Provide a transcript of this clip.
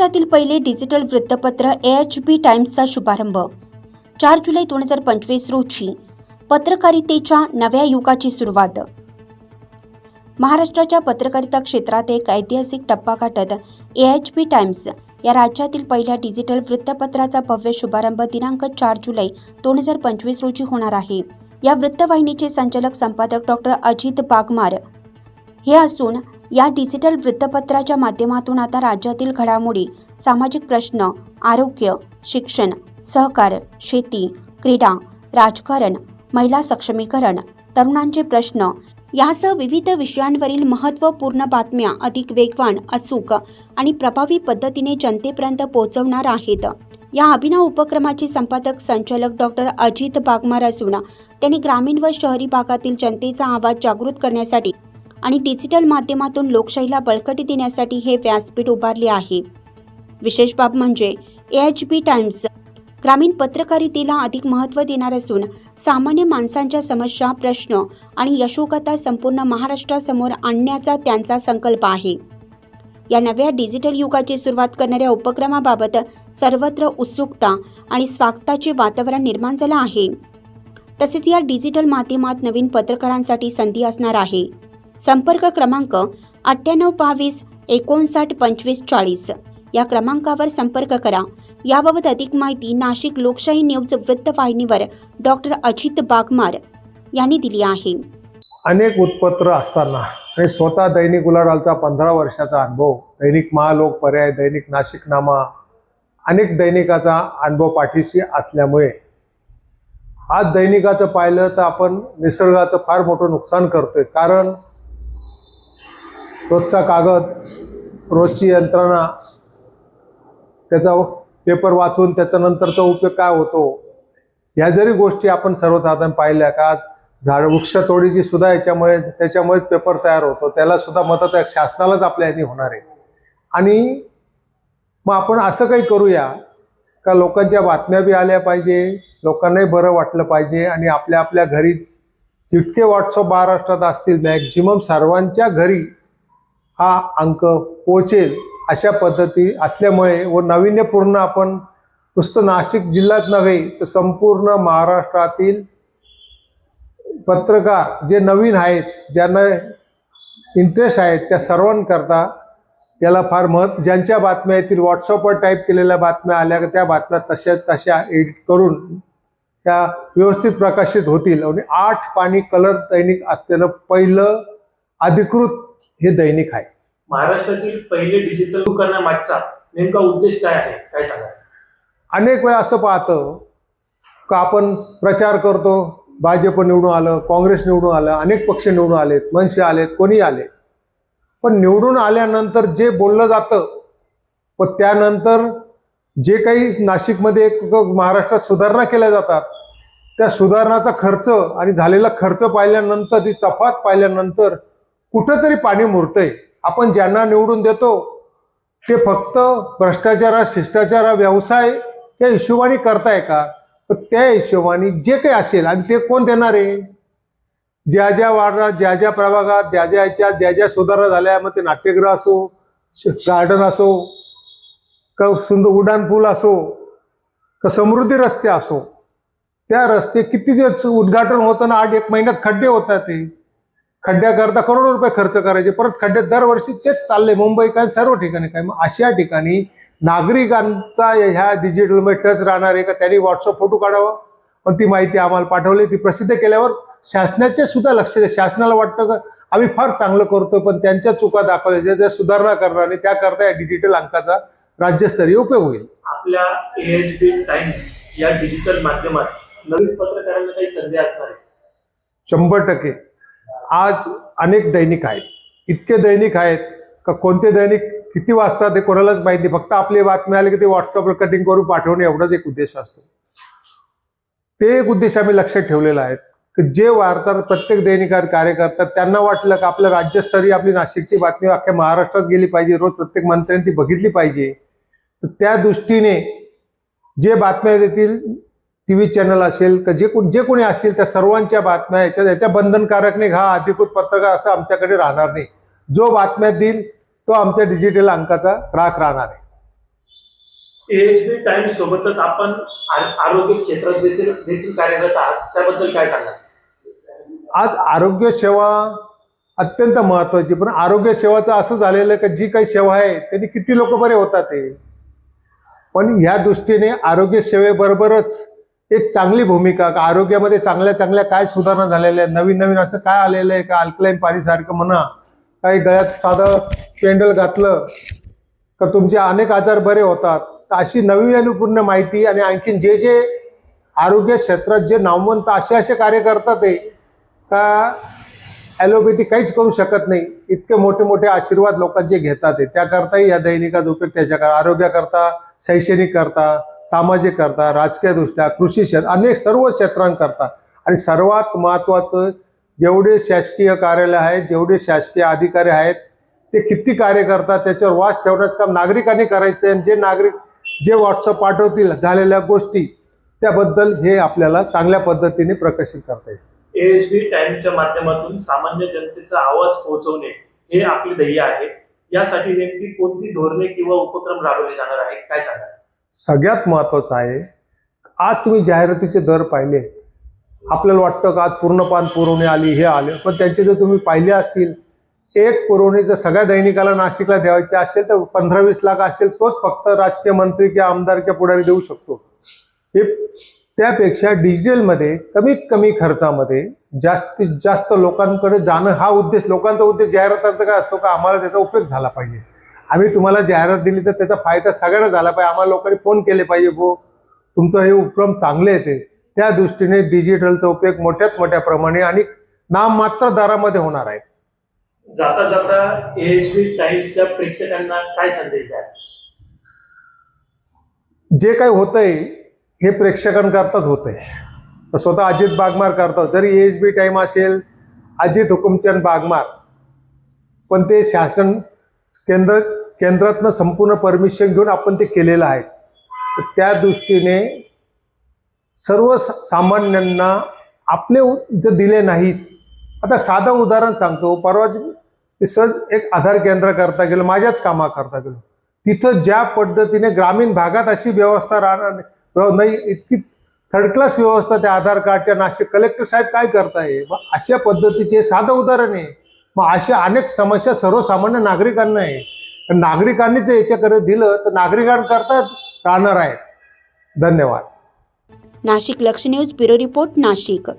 महाराष्ट्रातील पहिले डिजिटल वृत्तपत्र ए एच बी टाइम्सचा शुभारंभ. चार जुलै दोन हजार पंचवीस रोजी पत्रकारितेच्या नव्या युगाची सुरुवात. महाराष्ट्राच्या पत्रकारिता क्षेत्रात एक ऐतिहासिक टप्पा गाठत ए एच बी टाइम्स या राज्यातील पहिल्या डिजिटल वृत्तपत्राचा भव्य शुभारंभ दिनांक चार जुलै दोन हजार पंचवीस रोजी होणार आहे. या वृत्तवाहिनीचे संचालक संपादक डॉक्टर अजित बागमार हे असून या डिजिटल वृत्तपत्राच्या माध्यमातून आता राज्यातील घडामोडी सामाजिक प्रश्न आरोग्य शिक्षण सहकार शेती क्रीडा राजकारण महिला सक्षमीकरण तरुणांचे प्रश्न यासह विविध विषयांवरील महत्त्वपूर्ण बातम्या अधिक वेगवान अचूक आणि प्रभावी पद्धतीने जनतेपर्यंत पोहोचवणार आहेत. या अभिनव उपक्रमाचे संपादक संचालक डॉक्टर अजित बागमार असून त्यांनी ग्रामीण व शहरी भागातील जनतेचा आवाज जागृत करण्यासाठी आणि डिजिटल माध्यमातून लोकशाहीला बळकटी देण्यासाठी हे व्यासपीठ उभारले आहे. विशेष बाब म्हणजे ए एच बी टाइम्स ग्रामीण पत्रकारितेला अधिक महत्त्व देणार असून सामान्य माणसांच्या समस्या प्रश्न आणि यशोगाथा संपूर्ण महाराष्ट्रासमोर आणण्याचा त्यांचा संकल्प आहे. या नव्या डिजिटल युगाची सुरुवात करणाऱ्या उपक्रमाबाबत सर्वत्र उत्सुकता आणि स्वागताचे वातावरण निर्माण झालं आहे. तसेच या डिजिटल माध्यमात नवीन पत्रकारांसाठी संधी असणार आहे. संपर्क क्रमांक अठ्ठ्याण्णव बावीस एकोणसाठ पंचवीस चाळीस. या क्रमांकावर संपर्क करा. याबाबत अधिक माहिती नाशिक लोकशाही न्यूज वृत्तवाहिनीवर डॉक्टर अजित बागमार यांनी दिली आहे. अनेक उत्पत्र असताना आणि स्वतः दैनिक उलाढालचा पंधरा वर्षाचा अनुभव दैनिक महालोक पर्याय दैनिक नाशिकनामा अनेक दैनिकाचा अनुभव पाठीशी असल्यामुळे आज दैनिकाचं पाहिलं तर आपण निसर्गाचं फार मोठं नुकसान करतोय. कारण रोजचा कागद रोजची यंत्रणा त्याचा पेपर वाचून त्याच्यानंतरचा उपयोग काय होतो? या जरी गोष्टी आपण सर्वसाधारण पाहिल्या का झाड वृक्षतोडीची सुद्धा याच्यामुळे त्याच्यामुळेच पेपर तयार होतो. त्याला सुद्धा मदत शासनालाच आपल्या ह्यानी होणार आहे. आणि मग आपण असं काही करूया का लोकांच्या बातम्या बी आल्या पाहिजे लोकांनाही बरं वाटलं पाहिजे आणि आपल्या आपल्या घरी जितके व्हॉट्सअप महाराष्ट्रात असतील मॅक्झिमम सर्वांच्या घरी हा अंक पोहोचेल अशा पद्धती असल्यामुळे व नाविन्यपूर्ण आपण नुसतं नाशिक जिल्ह्यात नव्हे तर संपूर्ण महाराष्ट्रातील पत्रकार जे नवीन आहेत ज्यांना इंटरेस्ट आहेत त्या सर्वांकरता याला फार महत् ज्यांच्या बातम्या येतील व्हॉट्सअपवर टाईप केलेल्या बातम्या आल्या त्या बातम्या तशा तशा एडिट करून त्या व्यवस्थित प्रकाशित होतील. आणि आठ पाणी कलर दैनिक असलेलं पहिलं अधिकृत हे दैनिक आहे. महाराष्ट्रातील पहिले डिजिटल करण्यामागचा नेमका उद्देश काय आहे? काय सांगा अनेक वेळा असं पाहतं का आपण प्रचार करतो भाजप निवडून आलं काँग्रेस निवडून आलं अनेक पक्ष निवडून आलेत मनसे आलेत कोणी आले पण निवडून आल्यानंतर जे बोललं जातं व त्यानंतर जे काही नाशिकमध्ये एक महाराष्ट्रात सुधारणा केल्या जातात त्या सुधारणाचा खर्च आणि झालेला खर्च पाहिल्यानंतर ती तफात पाहिल्यानंतर कुठंतरी पाणी मुरतंय. आपण ज्यांना निवडून देतो ते फक्त भ्रष्टाचारा शिष्टाचारा व्यवसायच्या हिशोबाने करताय का? तर त्या हिशोबाने जे काही असेल आणि ते कोण देणार आहे? ज्या ज्या वार्डात ज्या ज्या प्रभागात ज्या ज्या याच्यात ज्या ज्या सुधारणा झाल्या मग ते नाट्यगृह असो गार्डन असो का सुंदर उड्डाणपूल असो का समृद्धी रस्ते असो त्या रस्ते किती दिवस उद्घाटन होतं ना आठ एक महिन्यात खड्डे होतात ते? खड्ड्याकरता करोडो रुपये खर्च करायचे. परत खड्डे दरवर्षी तेच चालले. मुंबई काय सर्व ठिकाणी काय? मग अशा ठिकाणी नागरिकांचा ह्या डिजिटलमध्ये टच राहणार आहे का? त्यांनी व्हॉट्सअप फोटो काढावा. पण ती माहिती आम्हाला पाठवली. ती प्रसिद्ध केल्यावर शासनाचे सुद्धा लक्ष द्या. शासनाला वाटतं का? आम्ही फार चांगलं करतोय पण त्यांच्या चुका दाखवल्या. त्या सुधारणा करणार आणि त्याकरता या डिजिटल अंकाचा राज्यस्तरीय उपयोग होईल. आपल्या एच बी टाइम्स या डिजिटल माध्यमात नवीन पत्रकारांना काही संधी असणार शंभर टक्के. आज अनेक दैनिक आहेत. इतके दैनिक आहेत का कोणते दैनिक किती वाजतात ते कोणालाच माहीत नाही. फक्त आपली बातम्या आली की ते व्हॉट्सअपवर कटिंग करून पाठवणे एवढाच एक उद्देश असतो. ते एक उद्देश आम्ही लक्षात ठेवलेला आहे की जे वार्ताहर प्रत्येक दैनिकात कार्य करतात त्यांना वाटलं की आपलं राज्यस्तरीय आपली नाशिकची बातमी अख्ख्या महाराष्ट्रात गेली पाहिजे रोज प्रत्येक मंत्र्यांनी ती बघितली पाहिजे. तर त्या दृष्टीने जे बातम्या देतील टी व्ही चॅनल असेल का जे कोण जे कोणी असतील त्या सर्वांच्या बातम्या याच्या याच्या बंधनकारक नाही हा अधिकृत पत्रकार असं आमच्याकडे राहणार नाही. जो बातम्या देईल तो आमच्या डिजिटल अंकाचा राख राहणार आहे. एएचबी टाइम्स सोबतच आपण आरोग्य क्षेत्रात देखील देखील कार्यरत आहात. त्याबद्दल काय सांगा आज आरोग्य सेवा अत्यंत महत्वाची पण आरोग्य सेवाचं असं झालेलं आहे का जी काही सेवा आहे त्यांनी किती लोक बरे होतात ते पण ह्या दृष्टीने आरोग्य सेवेबरोबरच एक चांगली भूमिका का आरोग्यामध्ये चांगल्या चांगल्या काय सुधारणा झालेल्या आहेत? नवीन नवीन असं काय आलेलं आहे? का अल्कलाईन पाणीसारखं म्हणा काही गळ्यात साधं पेंडल घातलं का तुमचे अनेक आजार बरे होतात? तर अशी नवीन अनुपूर्ण माहिती आणि आणखीन जे जे आरोग्य क्षेत्रात जे नामवंत असे असे कार्य करतात ते का ॲलोपॅथी काहीच करू शकत नाही. इतके मोठे मोठे आशीर्वाद लोकांचे घेतात ते. त्याकरताही या दैनिकाचा उपयोग त्याच्या आरोग्याकरता शैक्षणिक करता सामाजिक करता राजकीय दृष्ट्या कृषी क्षेत्र अनेक सर्व क्षेत्रांकरता. आणि सर्वात महत्त्वाचं जेवढे शासकीय कार्यालय आहेत जेवढे शासकीय अधिकारी आहेत ते किती कार्य करतात त्याच्यावर वास ठेवण्याचं काम नागरिकांनी करायचं आणि जे नागरिक जे व्हॉट्सअप पाठवतील झालेल्या गोष्टी त्याबद्दल हे आपल्याला चांगल्या पद्धतीने प्रकाशित करता येईल. एएचबी टाइम्सच्या माध्यमातून सामान्य जनतेचा आवाज पोहोचवणे हे आपले ध्येय आहे. यासाठी नेमकी कोणती धोरणे किंवा उपक्रम राबवले जाणार आहेत काय सांगा सगळ्यात महत्त्वाचं आहे आज तुम्ही जाहिरातीचे दर पाहिले. आपल्याला वाटतं का आज पूर्णपान पुरवणी आली हे आले पण त्यांचे जर तुम्ही पाहिले असतील एक पुरवणी जर सगळ्या दैनिकाला नाशिकला द्यायची असेल तर पंधरा वीस लाख असेल तोच फक्त राजकीय मंत्री किंवा आमदार किंवा पुढारी देऊ शकतो. हे त्यापेक्षा डिजिटलमध्ये कमीत कमी खर्चामध्ये जास्तीत जास्त लोकांकडे जाणं हा उद्देश लोकांचा उद्देश जाहिरातांचा काय असतो का आम्हाला त्याचा उपयोग झाला पाहिजे. आम्ही तुम्हाला जाहिरात दिली तर त्याचा फायदा सगळ्यांना झाला पाहिजे. आम्हाला लोकांनी फोन केले पाहिजे हो तुमचं हे उपक्रम चांगले येते त्या दृष्टीने डिजिटलचा उपयोग मोठ्यात मोठ्या प्रमाणे आणि नाममात्र दरामध्ये होणार आहे. जाता जाता एएचबी टाइम्सच्या प्रेक्षकांना काय संदेश द्याल? जे काही होतंय हे प्रेक्षकांकरताच होतंय. स्वतः अजित बागमार करतो. जरी एच बी टाईम असेल अजित हुकुमचंद बागमार पण ते शासन केंद्र केंद्रातनं संपूर्ण परमिशन घेऊन आपण ते केलेलं आहे. तर त्या दृष्टीने सर्व सामान्यांना आपले जे दिले नाहीत. आता साधं उदाहरण सांगतो. परवाच मी सहज एक आधार केंद्र करता गेलो माझ्याच कामा करता गेलो. तिथं ज्या पद्धतीने ग्रामीण भागात अशी व्यवस्था राहणार नाही इतकी थर्ड क्लास व्यवस्था त्या आधार कार्डच्या नाशिक कलेक्टर साहेब काय करताय? अशा पद्धतीचे साधं उदाहरण आहे. मग अशा अनेक समस्या सर्वसामान्य नागरिकांना आहे. पण नागरिकांनी जर याच्याकडे दिलं तर नागरिकांकरता राहणार आहेत. धन्यवाद. नाशिक लक्ष न्यूज ब्युरो रिपोर्ट नाशिक.